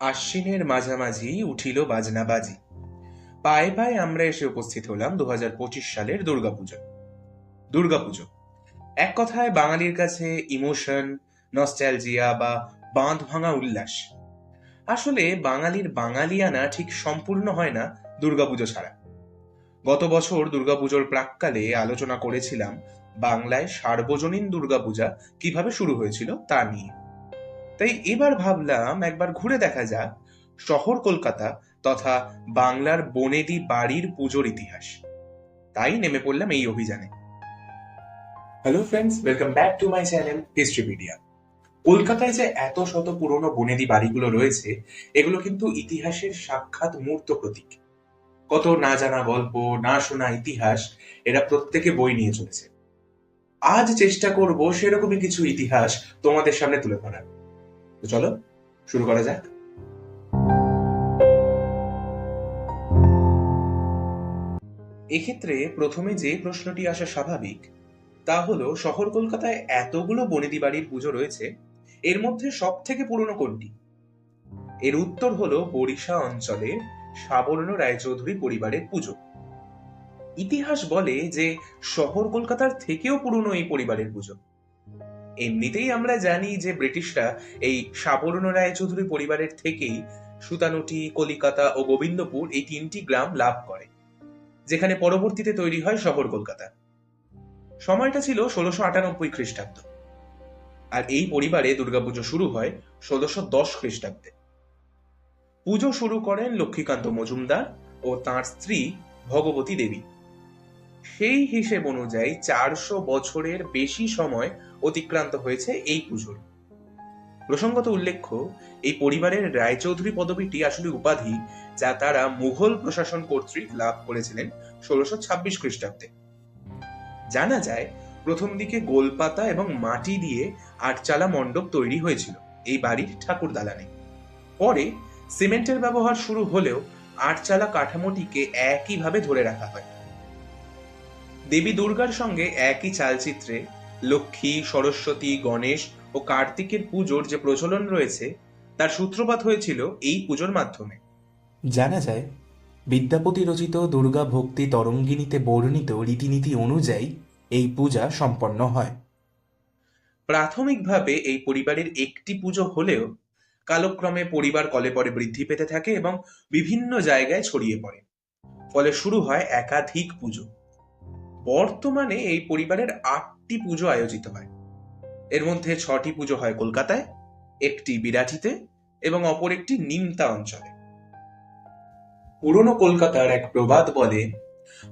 আশ্বিনের মাঝামাঝি উঠিল বাজনা বাজি পায়ে পায়ে আমরা এসে উপস্থিত হলাম দু পঁচিশ সালের দুর্গাপুজো। দুর্গাপুজো। এক কথায় বাঙালির কাছে ইমোশন, নস্টালজিয়া বা বাঁধ ভাঙা উল্লাস। আসলে বাঙালির বাঙালিয়ানা ঠিক সম্পূর্ণ হয় না দুর্গাপুজো ছাড়া। গত বছর দুর্গাপুজোর প্রাককালে আলোচনা করেছিলাম বাংলায় সার্বজনীন দুর্গাপূজা কীভাবে শুরু হয়েছিল তা নিয়ে। তাই এবার ভাবলাম একবার ঘুরে দেখা যাক শহর কলকাতা তথা বাংলার বনেদি বাড়ির পুজোর ইতিহাস। তাই নেমে পড়লাম এই অভিযানে। Hello friends welcome back to my channel Historypedia কলকাতায় যে এত শত পুরনো বনেদি বাড়িগুলো রয়েছে, এগুলো কিন্তু ইতিহাসের সাক্ষাৎ মূর্ত প্রতীক। কত না জানা গল্প, না শোনা ইতিহাস, এরা প্রত্যেকে বই নিয়ে চলেছে। আজ চেষ্টা করব সেরকমই কিছু ইতিহাস তোমাদের সামনে তুলে ধরার। তো চলো, শুরু করা যাক। এক্ষেত্রে প্রথমে যে প্রশ্নটি আসা স্বাভাবিক, তা হলো, শহর কলকাতায় এতগুলো বনেদি বাড়ির পুজো রয়েছে, এর মধ্যে সব থেকে পুরনো কোনটি? এর উত্তর হলো, বরিশা অঞ্চলে সাবর্ণ রায়চৌধুরী পরিবারের পুজো। ইতিহাস বলে যে, শহর কলকাতার থেকেও পুরনো এই পরিবারের পুজো। এমনিতেই আমরা জানি যে ব্রিটিশরা এই সাবর্ণ রায়চৌধুরী পরিবারের থেকেই সুতানুটি, কলিকাতা ও গোবিন্দপুর এই তিনটি গ্রাম লাভ করে, যেখানে পরবর্তীতে তৈরি হয় শহর কলকাতা। সময়টা ছিল ষোলোশো আটানব্বই খ্রিস্টাব্দ। আর এই পরিবারে দুর্গাপুজো শুরু হয় ষোলোশো দশ খ্রিস্টাব্দে। পুজো শুরু করেন লক্ষ্মীকান্ত মজুমদার ও তার স্ত্রী ভগবতী দেবী। সেই হিসেব অনুযায়ী চারশো বছরের বেশি সময় অতিক্রান্ত হয়েছে এই পুজোর। প্রসঙ্গত উল্লেখ্য, এই পরিবারের রায়চৌধুরী পদবীটি আসলে উপাধি যা তারা মুঘল প্রশাসন কর্তৃক লাভ করেছিলেন ষোলোশো ছাব্বিশ খ্রিস্টাব্দে। জানা যায়, প্রথম দিকে গোলপাতা এবং মাটি দিয়ে আটচালা মণ্ডপ তৈরি হয়েছিল, এই বাড়ির ঠাকুর দালানে। পরে সিমেন্টের ব্যবহার শুরু হলেও আটচালা কাঠামোটিকে একইভাবে ধরে রাখা হয়। দেবী দুর্গার সঙ্গে একই চালচিত্রে লক্ষ্মী সরস্বতী গণেশ ও কার্তিকের পুজোর যে প্রচলন রয়েছে তার সূত্রপাত হয়েছিল এই পুজোর মাধ্যমে। জানা যায় বিদ্যাপতি রচিত দুর্গা ভক্তি তরঙ্গিনীতে বর্ণিত রীতিনীতি অনুযায়ী এই পূজা সম্পন্ন হয়। প্রাথমিকভাবে এই পরিবারের একটি পুজো হলেও কালক্রমে পরিবার কলে পরে বৃদ্ধি পেতে থাকে এবং বিভিন্ন জায়গায় ছড়িয়ে পড়ে। ফলে শুরু হয় একাধিক পুজো। বর্তমানে এই পরিবারের আটটি পুজো আয়োজিত হয়। এর মধ্যে ছটি পুজো হয় কলকাতায়, একটি বিরাটিতে এবং অপর একটি নিমতা অঞ্চলে। পুরনো কলকাতার এক প্রবাদ বলে,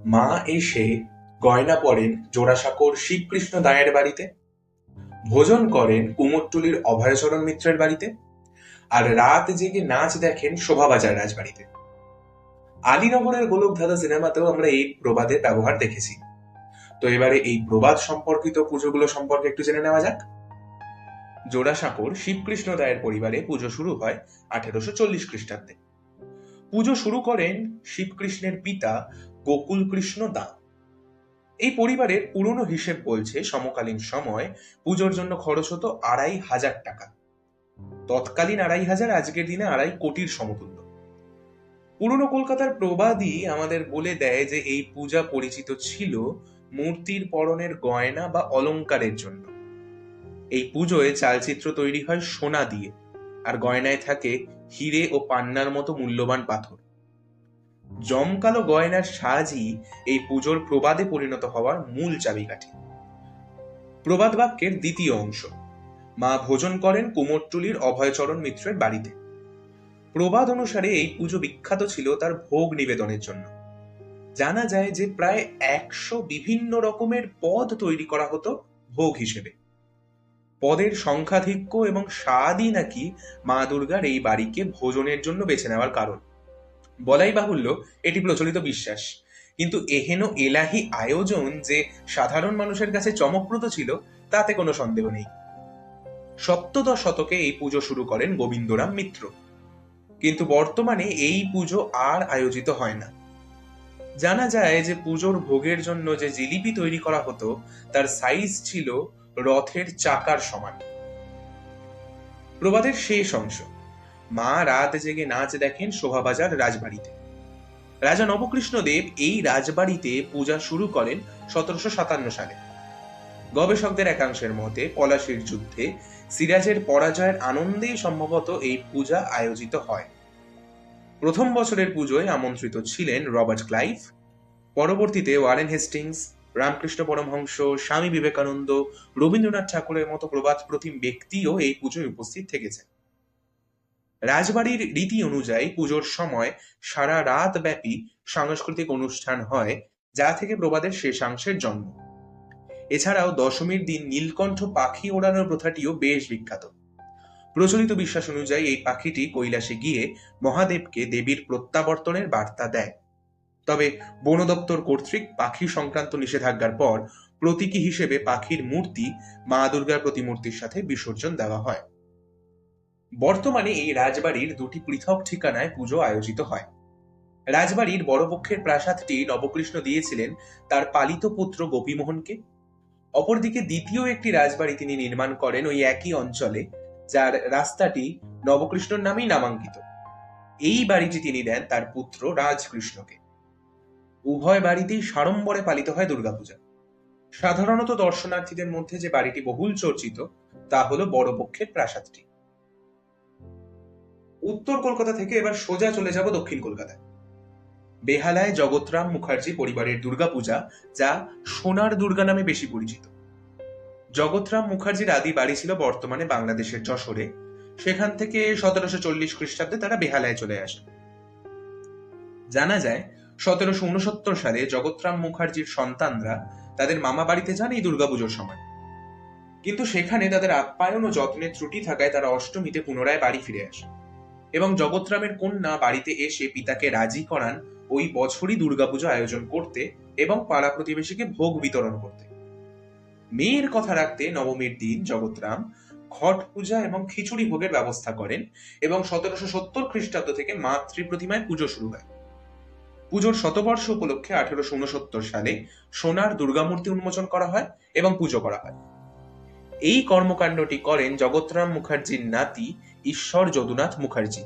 মা এসে গয়না পরেন জোড়াসাঁকোর শিবকৃষ্ণ দায়ের বাড়িতে, ভোজন করেন কুমোরটুলির অভয়চরণ মিত্রের বাড়িতে আর রাত জেগে নাচ দেখেন শোভাবাজার রাজবাড়িতে। আলীনগরের গোলকধাঁধা সিনেমাতেও আমরা এই প্রবাদের ব্যবহার দেখেছি। তো এবারে এই প্রবাদ সম্পর্কিত পুজোগুলো সম্পর্কে একটু জেনে নেওয়া যাক। জোড়াসাঁকোর শিবকৃষ্ণ রায়ের পরিবারে পুজো শুরু হয় আঠেরোশো চল্লিশ খ্রিস্টাব্দে। পুজো শুরু করেন শিবকৃষ্ণের পিতা গোকুল কৃষ্ণ দা। এই পরিবারের পুরনো হিসেব বলছে সমকালীন সময় পুজোর জন্য খরচ হতো আড়াই হাজার টাকা। তৎকালীন আড়াই হাজার, আজকের দিনে আড়াই কোটির সমতুল্য। পুরনো কলকাতার প্রবাদই আমাদের বলে দেয় যে এই পূজা পরিচিত ছিল মূর্তির পরনের গয়না বা অলংকারের জন্য। এই পুজোয় চালচিত্র তৈরি হয় সোনা দিয়ে, আর গয়নায় থাকে হিরে ও পান্নার মতো মূল্যবান পাথর। জমকালো গয়নার সাজই এই পুজোর প্রবাদে পরিণত হওয়ার মূল চাবিকাঠি। প্রবাদ বাক্যের দ্বিতীয় অংশ, মা ভোজন করেন কুমোরটুলির অভয়চরণ মিত্রের বাড়িতে। প্রবাদ অনুসারে এই পুজো বিখ্যাত ছিল তার ভোগ নিবেদনের জন্য। জানা যায় যে প্রায় একশো বিভিন্ন রকমের পদ তৈরি করা হতো ভোগ হিসেবে। পদের সংখ্যাধিক্য এবং স্বাদই নাকি মা দুর্গার এই বাড়িকে ভোজনের জন্য বেছে নেওয়ার কারণ। বলাই বাহুল্য, এটি প্রচলিত বিশ্বাস। কিন্তু এহেন এলাহি আয়োজন যে সাধারণ মানুষের কাছে চমকপ্রদ ছিল, তাতে কোনো সন্দেহ নেই। সপ্তদশ শতকে এই পুজো শুরু করেন গোবিন্দরাম মিত্র। কিন্তু বর্তমানে এই পুজো আর আয়োজিত হয় না। জানা যায় যে পুজোর ভোগের জন্য যে জিলিপি তৈরি করা হতো, তার সাইজ ছিল রথের চাকার সমান। প্রবাদের শেষ অংশ। মা রাত জেগে নাচ দেখেন শোভাবাজার রাজবাড়িতে। রাজা নবকৃষ্ণদেব এই রাজবাড়িতে পূজা শুরু করেন সতেরোশো সাতান্ন সালে। গবেষকদের একাংশের মতে পলাশির যুদ্ধে সিরাজের পরাজয়ের আনন্দেই সম্ভবত এই পূজা আয়োজিত হয়। প্রথম বছরের পুজোয় আমন্ত্রিত ছিলেন রবার্ট ক্লাইভ। পরবর্তীতে ওয়ারেন হেস্টিংস, রামকৃষ্ণ পরমহংস, স্বামী বিবেকানন্দ, রবীন্দ্রনাথ ঠাকুরের মতো প্রবাদ প্রতিম ব্যক্তিও এই পুজোয় উপস্থিত থেকেছেন। রাজবাড়ির রীতি অনুযায়ী পুজোর সময় সারা রাত ব্যাপী সাংস্কৃতিক অনুষ্ঠান হয়, যা থেকে প্রবাদের শেষাংশের জন্ম। এছাড়াও দশমীর দিন নীলকণ্ঠ পাখি ওড়ানোর প্রথাটিও বেশ বিখ্যাত। প্রচলিত বিশ্বাস অনুযায়ী এই পাখিটি কৈলাসে গিয়ে মহাদেবকে দেবীর প্রত্যাবর্তনের বার্তা দেয়। তবে বন দপ্তর কর্তৃক পাখি সংক্রান্ত নিষেধাজ্ঞার পর প্রতীকী হিসেবে পাখির মূর্তি মা দুর্গার প্রতিমূর্তির সাথে বিসর্জন দেওয়া হয়। বর্তমানে এই রাজবাড়ির দুটি পৃথক ঠিকানায় পুজো আয়োজিত হয়। রাজবাড়ির বড়পক্ষের প্রাসাদটি নবকৃষ্ণ দিয়েছিলেন তার পালিত পুত্র গোপীমোহনকে। অপরদিকে দ্বিতীয় একটি রাজবাড়ি তিনি নির্মাণ করেন ওই একই অঞ্চলে। যার রাস্তাটি নবকৃষ্ণর নামেই নামাঙ্কিত। এই বাড়িটি তিনি দেন তার পুত্র রাজকৃষ্ণকে। উভয় বাড়িতেই সাড়ম্বরে পালিত হয় দুর্গাপূজা। সাধারণত দর্শনার্থীদের মধ্যে যে বাড়িটি বহুল চর্চিত, তা হলো বড়পক্ষের প্রাসাদটি। উত্তর কলকাতা থেকে এবার সোজা চলে যাব দক্ষিণ কলকাতায়। বেহালায় জগৎরাম মুখার্জি পরিবারের দুর্গাপূজা, যা সোনার দুর্গা নামে বেশি পরিচিত। জগৎরাম মুখার্জির আদি বাড়ি ছিল বর্তমানে বাংলাদেশের যশোরে। সেখান থেকে সতেরোশো চল্লিশ খ্রিস্টাব্দে তারা বেহালায় চলে আসে। জানা যায়, সতেরোশো উনসত্তর সালে জগৎরাম মুখার্জির সন্তানরা তাদের মামা বাড়িতে যান এই দুর্গাপুজোর সময়। কিন্তু সেখানে তাদের আপ্যায়ন ও যত্নের ত্রুটি থাকায় তারা অষ্টমীতে পুনরায় বাড়ি ফিরে আসে এবং জগৎরামের কন্যা বাড়িতে এসে পিতাকে রাজি করান ওই বছরই দুর্গাপুজো আয়োজন করতে এবং পাড়া প্রতিবেশীকে ভোগ বিতরণ করতে। মেয়ের কথা রাখতে নবমীর দিন জগৎরাম ঘট পূজা এবং খিচুড়ি ভোগের ব্যবস্থা করেন এবং সতেরোশো সত্তর খ্রিস্টাব্দ থেকে মাতৃ প্রতিমায় পুজো শুরু হয়। পুজোর শতবর্ষ উপলক্ষে আঠেরোশো উনসত্তর সালে সোনার দুর্গামূর্তি উন্মোচন করা হয় এবং পুজো করা হয়। এই কর্মকাণ্ডটি করেন জগৎরাম মুখার্জির নাতি ঈশ্বর যদুনাথ মুখার্জি।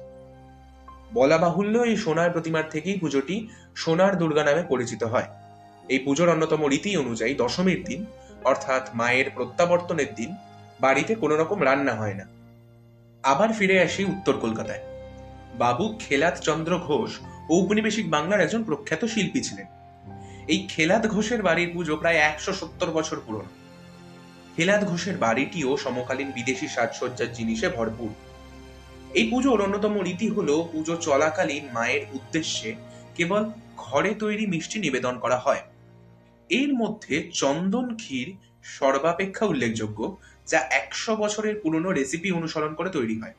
বলা বাহুল্য এই সোনার প্রতিমার থেকেই পুজোটি সোনার দুর্গা নামে পরিচিত হয়। এই পুজোর অন্যতম রীতি অনুযায়ী দশমীর দিন অর্থাৎ মায়ের প্রত্যাবর্তনের দিন বাড়িতে কোনো রকম রান্না হয় না। আবার ফিরে আসি উত্তর কলকাতায়। বাবু খেলাত চন্দ্র ঘোষ ঔপনিবেশিক বাংলার একজন প্রখ্যাত শিল্পী ছিলেন। এই খেলাত ঘোষের বাড়ির পুজো প্রায় একশো সত্তর বছর পুরনো। খেলাত ঘোষের বাড়িটিও সমকালীন বিদেশি সাজসজ্জার জিনিসে ভরপুর। এই পুজোর অন্যতম রীতি হলো পুজো চলাকালীন মায়ের উদ্দেশ্যে কেবল ঘরে তৈরি মিষ্টি নিবেদন করা হয়। এর মধ্যে চন্দন ক্ষীর সর্বাপেক্ষা উল্লেখযোগ্য, যা একশো বছরের পুরনো রেসিপি অনুসরণ করে তৈরি হয়।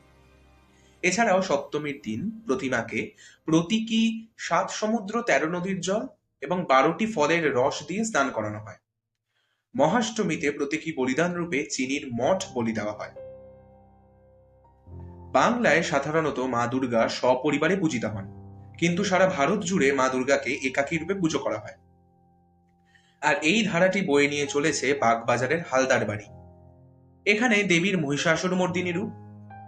এছাড়াও সপ্তমীর দিন প্রতিমাকে প্রতীকী সাত সমুদ্র তেরো নদীর জল এবং বারোটি ফলের রস দিয়ে স্নান করানো হয়। মহাষ্টমীতে প্রতীকী বলিদান রূপে চিনির মঠ বলি দেওয়া হয়। বাংলায় সাধারণত মা দুর্গা সপরিবারে পূজিতা হন, কিন্তু সারা ভারত জুড়ে মা দুর্গাকে একাকী রূপে পুজো করা হয়। আর এই ধারাটি বয়ে নিয়ে চলেছে বাগবাজারের হালদার বাড়ি। এখানে দেবীর মহিষাসুর মর্দিনী রূপ,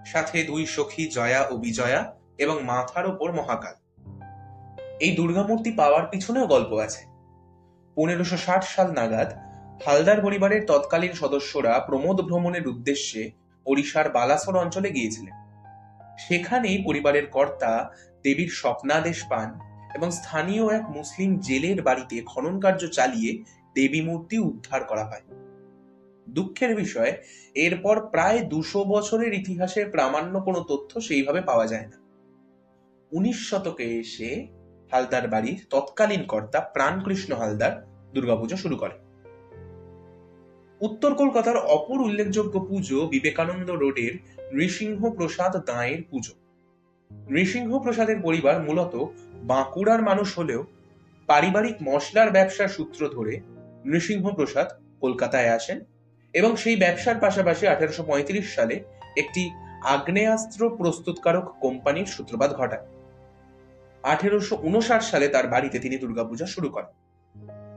সাথে দুই সখী জয়া ও বিজয়া এবং মাথার ওপর মহাকাল। এই দুর্গামূর্তি পাওয়ার পিছনেও গল্প আছে। পনেরোশো ষাট সাল নাগাদ হালদার পরিবারের তৎকালীন সদস্যরা প্রমোদ ভ্রমণের উদ্দেশ্যে ওড়িশার বালাসোর অঞ্চলে গিয়েছিলেন। সেখানেই পরিবারের কর্তা দেবীর স্বপ্নাদেশ পান এবং স্থানীয় এক মুসলিম জেলের বাড়িতে খনন কার্য চালিয়ে দেবী মূর্তি উদ্ধার করা হয়। দুঃখের বিষয়, এরপর প্রায় দুশো বছরের ইতিহাসের প্রামাণ্য কোনো তথ্য সেইভাবে পাওয়া যায় না। উনিশ শতকে এসে হালদার বাড়ির তৎকালীন কর্তা প্রাণকৃষ্ণ হালদার দুর্গাপুজো শুরু করে উত্তর কলকাতার অপর উল্লেখযোগ্য পুজো বিবেকানন্দ রোডের নৃসিংহ প্রসাদ দাঁয়ের পুজো। নৃসিংহ প্রসাদের পরিবার মূলত বাঁকুড়ার মানুষ হলেও পারিবারিক মশলার ব্যবসার সূত্র ধরে নৃসিংহ প্রসাদ কলকাতায় আসেন এবং সেই ব্যবসার পাশাপাশি আঠারোশো সালে একটি আগ্নেয়াস্ত্র প্রস্তুতকারক কোম্পানির সূত্রপাত ঘটায়। আঠেরোশো সালে তার বাড়িতে তিনি দুর্গাপূজা শুরু করেন।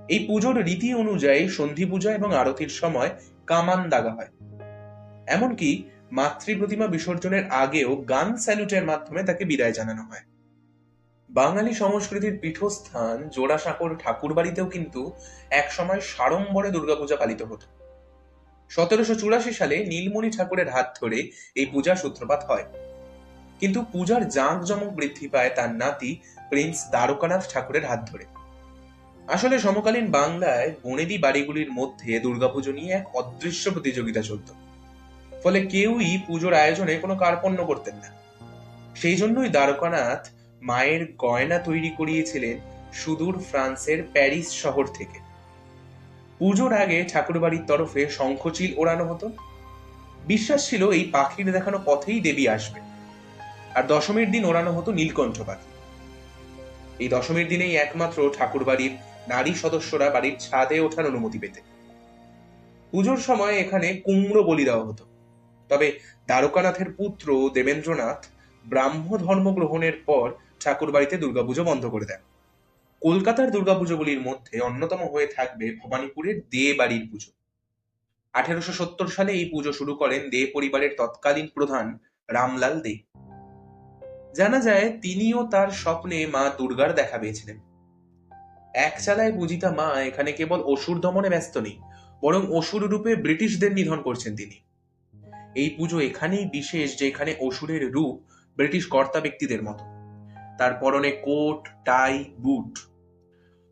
এই পুজোর রীতি অনুযায়ী সন্ধি পূজা এবং আরতির সময় কামান দাগা হয়। এমনকি মাতৃ প্রতিমা বিসর্জনের আগেও গান স্যালুটের মাধ্যমে তাকে বিদায় জানানো হয়। বাঙালি সংস্কৃতির পীঠস্থান জোড়াসাঁকোর ঠাকুর বাড়িতেও কিন্তু একসময় সাড়ম্বরে দুর্গাপূজা পালিত হতো। সতেরোশো চুরাশি সালে নীলমণি ঠাকুরের হাত ধরে এই পূজার সূত্রপাত হয়। কিন্তু পূজার জাঁকজমক বৃদ্ধি পায় তার নাতি প্রিন্স দ্বারকানাথ ঠাকুরের হাত ধরে। আসলে সমকালীন বাংলায় বনেদি বাড়িগুলির মধ্যে দুর্গাপুজো নিয়ে এক অদৃশ্য প্রতিযোগিতা চলত। ফলে কেউই পুজোর আয়োজনে কোনো কার্পণ্য করতেন না। সেই জন্যই দ্বারকানাথ মায়ের গয়না তৈরি করিয়েছিলেন সুদূর ফ্রান্সের প্যারিস শহর থেকে। পুজোর আগে ঠাকুরবাড়ির তরফে শঙ্খচিল ওড়ানো হতো। বিশ্বাস ছিল এই পাখির দেখানো পথেই দেবী আসবে আর দশমীর দিন ওড়ানো হতো নীলকণ্ঠ পাখি। এই দশমীর দিনেই একমাত্র ঠাকুর বাড়ির নারী সদস্যরা বাড়ির ছাদে ওঠার অনুমতি পেতে পুজোর সময় এখানে কুমড়ো বলি দেওয়া হতো। তবে দ্বারকানাথের পুত্র দেবেন্দ্রনাথ ব্রাহ্ম ধর্ম গ্রহণের পর ঠাকুরবাড়িতে দুর্গাপুজো বন্ধ করে দেন। কলকাতার দুর্গাপুজোগুলির মধ্যে অন্যতম হয়ে থাকবে ভবানীপুরের দে বাড়ির পুজো। আঠেরোশো সত্তর সালে এই পুজো শুরু করেন দে পরিবারের তৎকালীন প্রধান রামলাল দে। জানা যায়, তিনিও তার স্বপ্নে মা দুর্গার দেখা পেয়েছিলেন। এক চালায় পূজিতা মা এখানে কেবল অসুর দমনে ব্যস্ত নেই, বরং অসুর রূপে ব্রিটিশদের নিধন করছেন তিনি। এই পুজো এখানেই বিশেষ, যে এখানে অসুরের রূপ ব্রিটিশ কর্তা ব্যক্তিদের মতো। তার পরনে কোট, টাই, বুট।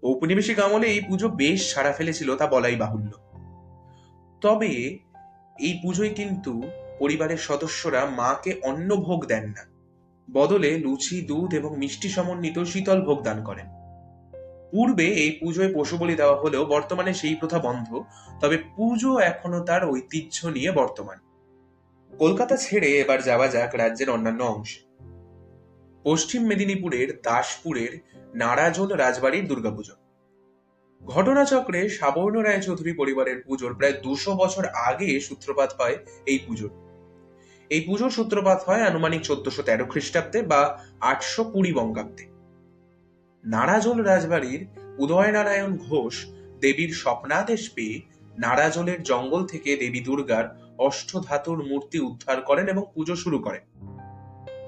ঔপনিবেশিক আমলে এই পুজো বেশ সাড়া ফেলেছিল, তা বলাই বাহুল্য। তবে এই পুজোয় কিন্তু পরিবারের সদস্যরা মাকে অন্ন ভোগ দেন না। বদলে লুচি, দুধ এবং মিষ্টি সমন্বিত শীতল ভোগ দান করেন। পূর্বে এই পুজোয় পশু বলি দেওয়া হলেও বর্তমানে সেই প্রথা বন্ধ, তবে পুজো এখনও তার ঐতিহ্য নিয়ে বর্তমান। কলকাতা ছেড়ে এবার যাওয়া যাক রাজ্যের অন্যান্য অংশে। পশ্চিম মেদিনীপুরের দাসপুরের নারাজল রাজবাড়ির দুর্গাপুজো। ঘটনাচক্রে সাবর্ণ রায়চৌধুরী পরিবারের পুজোর প্রায় দুশো বছর আগে সূত্রপাত হয় এই পুজোর। এই পুজোর সূত্রপাত হয় আনুমানিক চোদ্দশো তেরো খ্রিস্টাব্দে বা আটশো কুড়ি বঙ্গাব্দে। নারাজল রাজবাড়ির উদয়নারায়ণ ঘোষ দেবীর স্বপ্নাদেশ পেয়ে নারাজলের জঙ্গল থেকে দেবী দুর্গার অষ্টধাতুর মূর্তি উদ্ধার করেন এবং পুজো শুরু করেন।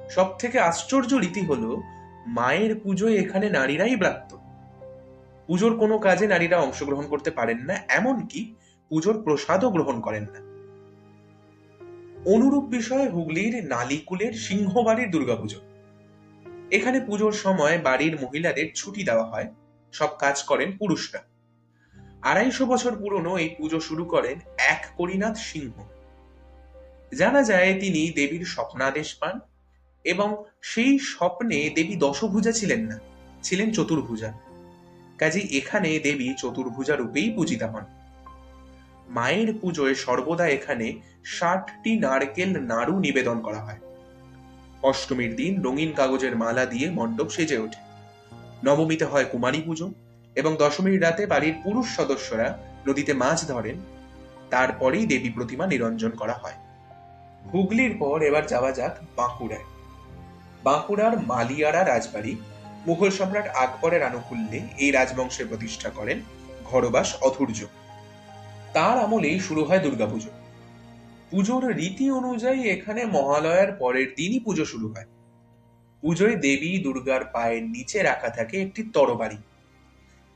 সব থেকে আশ্চর্য রীতি হলো, মায়ের পুজোয় এখানে নারীরাই ব্রাত্য। পুজোর কোনো কাজে নারীরা অংশগ্রহণ করতে পারেন না, এমনকি পুজোর প্রসাদও গ্রহণ করেন না। অনুরূপ বিষয় হুগলির নালিকুলের সিংহবাড়ির দুর্গাপুজো। এখানে পুজোর সময় বাড়ির মহিলাদের ছুটি দেওয়া হয়, সব কাজ করেন পুরুষরা। আড়াইশো বছর পুরনো এই পুজো শুরু করেন এক করিনাথ সিংহ। জানা যায় তিনি দেবীর স্বপ্নাদেশ পান এবং সেই স্বপ্নে দেবী দশভুজা ছিলেন না, ছিলেন চতুর্ভুজা। কাজে এখানে দেবী চতুর্ভুজা রূপেই পূজিতা হন। মায়ের পুজোয় সর্বদা এখানে ষাটটি নারকেল নাড়ু নিবেদন করা হয়। অষ্টমীর দিন রঙিন কাগজের মালা দিয়ে মণ্ডপ সেজে ওঠে। নবমীতে হয় কুমারী পুজো এবং দশমীর রাতে বাড়ির পুরুষ সদস্যরা নদীতে মাছ ধরেন। তারপরেই দেবী প্রতিমা নিরঞ্জন করা হয়। হুগলির পর এবার যাওয়া যাক বাঁকুড়ায়। বাঁকুড়ার মালিয়ারা রাজবাড়ি, মুঘল সম্রাট আকবরের আনুকূল্যে এই রাজবংশের প্রতিষ্ঠা করেন ঘরবাস অধৈর্য। তার আমলেই শুরু হয় দুর্গাপুজো। পুজোর রীতি অনুযায়ী এখানে মহালয়ার পরের দিনই পুজো শুরু হয়। পুজোয় দেবী দুর্গার পায়ের নিচে রাখা থাকে একটি তরবারি।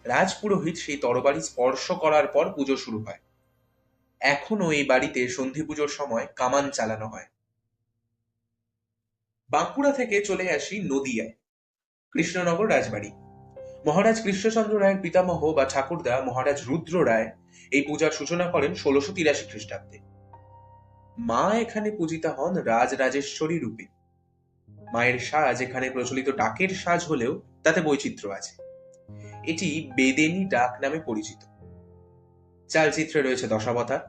রাজপুরোহিত সেই তরবারি স্পর্শ করার পর পুজো শুরু হয়। এখনও এই বাড়িতে সন্ধি পুজোর সময় কামান চালানো হয়। বাঁকুড়া থেকে চলে আসি নদিয়ায় কৃষ্ণনগর রাজবাড়ি। মহারাজ কৃষ্ণচন্দ্র রায়ের পিতামহ বা ঠাকুরদা মহারাজ রুদ্র রায় এই পূজার সূচনা করেন ষোলোশো তিরাশি খ্রিস্টাব্দে। মা এখানে পূজিতা হন রাজরাজেশ্বরী রূপে। মায়ের সাজ এখানে প্রচলিত ডাকের সাজ হলেও তাতে বৈচিত্র্য আছে। এটি বেদেনী ডাক নামে পরিচিত। চালচিত্রে রয়েছে দশাবতার।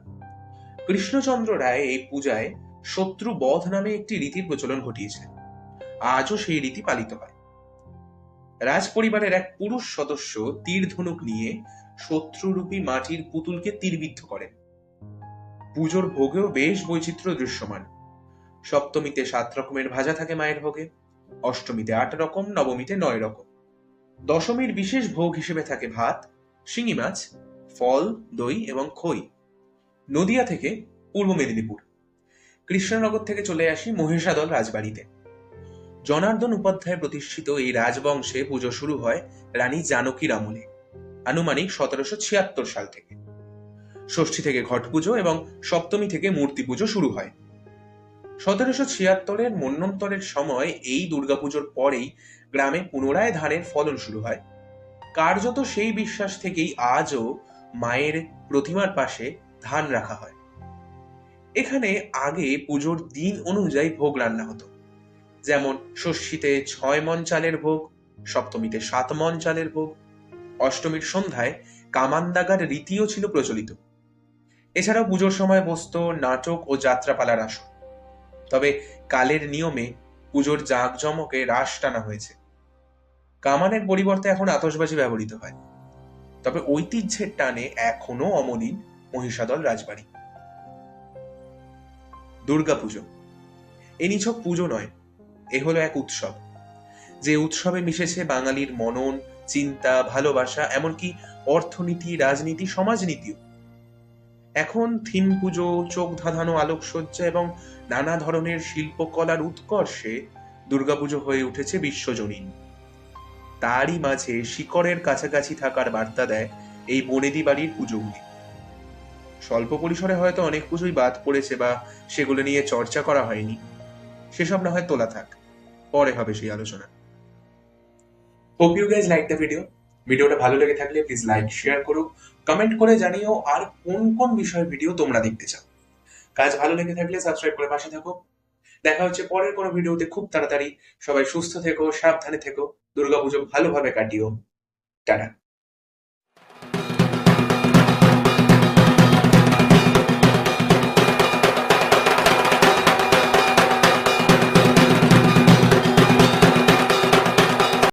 কৃষ্ণচন্দ্র রায় এই পূজায় শত্রু বধ নামে একটি রীতির প্রচলন ঘটিয়েছিলেন। আজও সেই রীতি পালিত হয়। রাজ পরিবারের এক পুরুষ সদস্য তীর ধনুক নিয়ে শত্রুরূপী মাটির পুতুলকে তীরবিদ্ধ করেন। পুজোর ভোগেও বেশ বৈচিত্র্য দৃশ্যমান। সপ্তমীতে সাত রকমের ভাজা থাকে মায়ের ভোগে, অষ্টমীতে আট রকম, নবমীতে নয় রকম। দশমীর বিশেষ ভোগ হিসেবে থাকে ভাত, শিঙি মাছ ফল, দই এবং খই। নদিয়া থেকে পূর্ব মেদিনীপুর। কৃষ্ণনগর থেকে চলে আসি মহিষাদল রাজবাড়িতে। জনার্দন উপাধ্যায় প্রতিষ্ঠিত এই রাজবংশে পুজো শুরু হয় রানী জানকীর আমলে, আনুমানিক সতেরোশো ছিয়াত্তর সাল থেকে। ষষ্ঠী থেকে ঘট পুজো এবং সপ্তমী থেকে মূর্তি পুজো শুরু হয়। সতেরোশো ছিয়াত্তরের মন্বন্তরের সময় এই দুর্গাপুজোর পরেই গ্রামে পুনরায় ধানের ফলন শুরু হয়। কার্যত সেই বিশ্বাস থেকেই আজও মায়ের প্রতিমার পাশে ধান রাখা হয়। এখানে আগে পুজোর দিন অনুযায়ী ভোগ রান্না হতো। যেমন ষষ্ঠীতে ছয় মন চালের ভোগ, সপ্তমীতে সাত মন চালের ভোগ, অষ্টমীর সন্ধ্যায় কামান্দাগার রীতিও ছিল প্রচলিত। এছাড়াও পুজোর সময় বসত, নাটক ও যাত্রাপালার আসর তবে কালের নিয়মে পুজোর জাঁকজমকে রাশ টানা হয়েছে। কামানের পরিবর্তে এখন আতশবাজি ব্যবহৃত হয়। তবে ঐতিহ্যের টানে এখনও অমলিন মহিষাদল রাজবাড়ি। দুর্গাপুজো। এ নিছক পুজো নয়, এ হলো এক উৎসব। যে উৎসবে মিশেছে বাঙালির মনন, চিন্তা, ভালোবাসা, এমনকি অর্থনীতি, রাজনীতি, সমাজনীতিও। এখন থিম পুজো, চোখ ধাঁধানো আলোকসজ্জা এবং নানা ধরনের শিল্পকলার উৎকর্ষে দুর্গাপুজো হয়ে উঠেছে বিশ্বজনীন। তারই মাঝে শিকড়ের কাছাকাছি থাকার বার্তা দেয় এই বনেদি বাড়ির পুজোগুলি। স্বল্প পরিসরে হয়তো অনেক পুজোই বাদ পড়েছে বা সেগুলো নিয়ে চর্চা করা হয়নি। সেসব না হয় তোলা থাক, পরে হবে সেই আলোচনা। Hope you guys like the video ভিডিওটা ভালো লেগে থাকলে প্লিজ লাইক শেয়ার করো কমেন্ট করে জানিও আর কোন কোন বিষয়ের ভিডিও তোমরা দেখতে চাও। কাজ ভালো লেগে থাকলে সাবস্ক্রাইব করে পাশে থাকো। দেখা হচ্ছে পরের কোনো ভিডিওতে খুব তাড়াতাড়ি। সবাই সুস্থ থেকো, সাবধানে থেকো। দুর্গাপুজো ভালোভাবে কাটিও। টাটা।